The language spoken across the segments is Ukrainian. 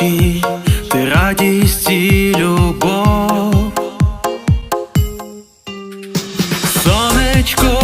очі, ти радість і любов, сонечко.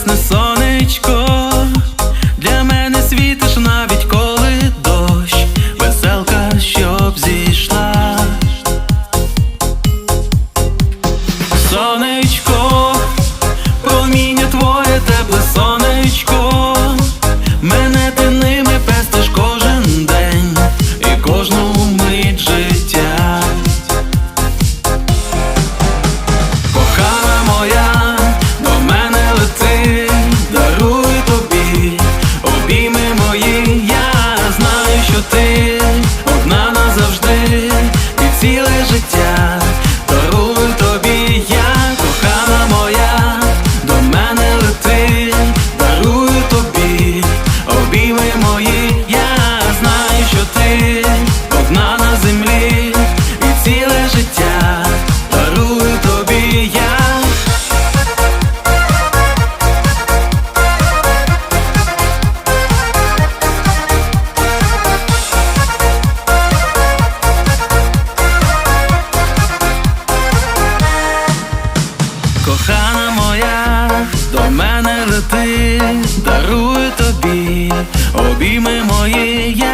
ясне сонечко, для мене світиш навіть коли дощ, веселка щоб зійшла. Сонечко, проміння твоє тепле сонечко. Моя, до мене лети, дарую тобі, обійми мої.